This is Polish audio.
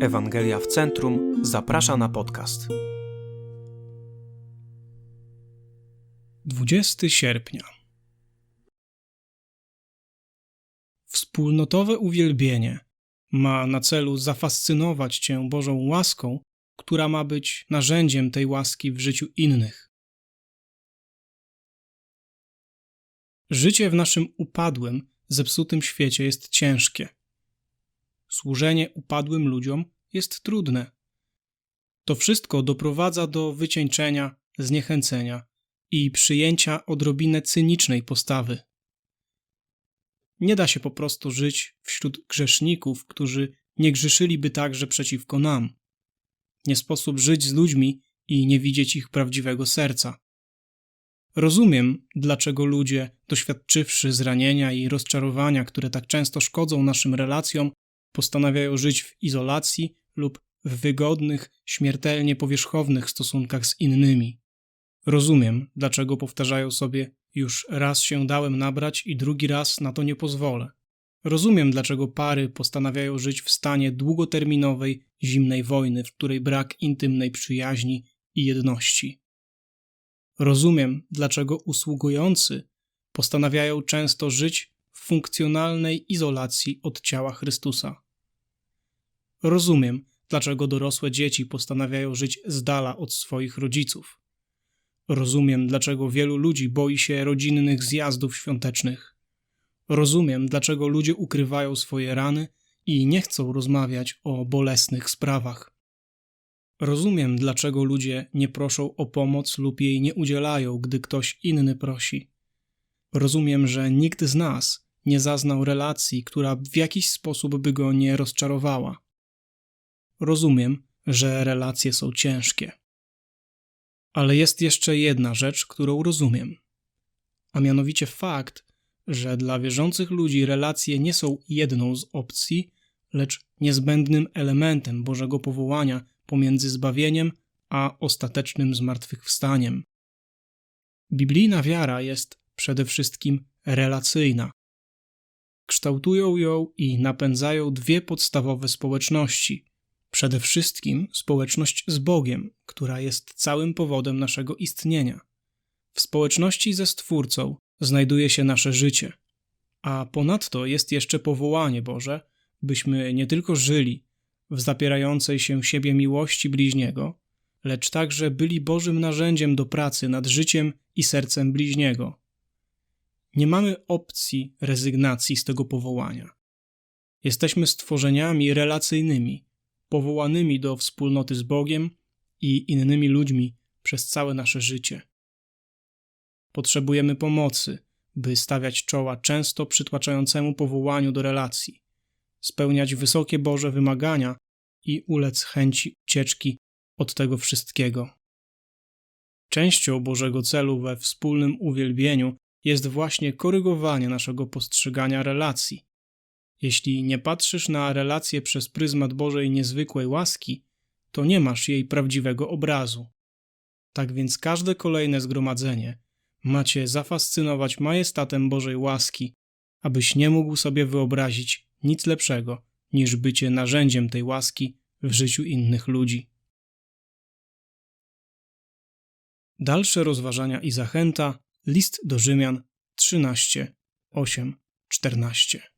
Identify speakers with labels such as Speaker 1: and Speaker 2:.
Speaker 1: Ewangelia w Centrum zaprasza na podcast.
Speaker 2: 20 sierpnia. Wspólnotowe uwielbienie ma na celu zafascynować Cię Bożą łaską, która ma być narzędziem tej łaski w życiu innych. Życie w naszym upadłym, zepsutym świecie jest ciężkie. Służenie upadłym ludziom jest trudne. To wszystko doprowadza do wycieńczenia, zniechęcenia i przyjęcia odrobinę cynicznej postawy. Nie da się po prostu żyć wśród grzeszników, którzy nie grzeszyliby także przeciwko nam. Nie sposób żyć z ludźmi i nie widzieć ich prawdziwego serca. Rozumiem, dlaczego ludzie, doświadczywszy zranienia i rozczarowania, które tak często szkodzą naszym relacjom, postanawiają żyć w izolacji lub w wygodnych, śmiertelnie powierzchownych stosunkach z innymi. Rozumiem, dlaczego powtarzają sobie: Już raz się dałem nabrać i drugi raz na to nie pozwolę. Rozumiem, dlaczego pary postanawiają żyć w stanie długoterminowej, zimnej wojny, w której brak intymnej przyjaźni i jedności. Rozumiem, dlaczego usługujący postanawiają często żyć w funkcjonalnej izolacji od ciała Chrystusa. Rozumiem, dlaczego dorosłe dzieci postanawiają żyć z dala od swoich rodziców. Rozumiem, dlaczego wielu ludzi boi się rodzinnych zjazdów świątecznych. Rozumiem, dlaczego ludzie ukrywają swoje rany i nie chcą rozmawiać o bolesnych sprawach. Rozumiem, dlaczego ludzie nie proszą o pomoc lub jej nie udzielają, gdy ktoś inny prosi. Rozumiem, że nikt z nas nie zaznał relacji, która w jakiś sposób by go nie rozczarowała. Rozumiem, że relacje są ciężkie. Ale jest jeszcze jedna rzecz, którą rozumiem, a mianowicie fakt, że dla wierzących ludzi relacje nie są jedną z opcji, lecz niezbędnym elementem Bożego powołania pomiędzy zbawieniem a ostatecznym zmartwychwstaniem. Biblijna wiara jest przede wszystkim relacyjna. Kształtują ją i napędzają dwie podstawowe społeczności. Przede wszystkim społeczność z Bogiem, która jest całym powodem naszego istnienia. W społeczności ze Stwórcą znajduje się nasze życie, a ponadto jest jeszcze powołanie Boże, byśmy nie tylko żyli w zapierającej się siebie miłości bliźniego, lecz także byli Bożym narzędziem do pracy nad życiem i sercem bliźniego. Nie mamy opcji rezygnacji z tego powołania. Jesteśmy stworzeniami relacyjnymi, powołanymi do wspólnoty z Bogiem i innymi ludźmi przez całe nasze życie. Potrzebujemy pomocy, by stawiać czoła często przytłaczającemu powołaniu do relacji, spełniać wysokie Boże wymagania i ulec chęci ucieczki od tego wszystkiego. Częścią Bożego celu we wspólnym uwielbieniu jest właśnie korygowanie naszego postrzegania relacji. Jeśli nie patrzysz na relację przez pryzmat Bożej niezwykłej łaski, to nie masz jej prawdziwego obrazu. Tak więc każde kolejne zgromadzenie macie zafascynować majestatem Bożej łaski, abyś nie mógł sobie wyobrazić nic lepszego niż bycie narzędziem tej łaski w życiu innych ludzi. Dalsze rozważania i zachęta List do Rzymian 13, 8, 14.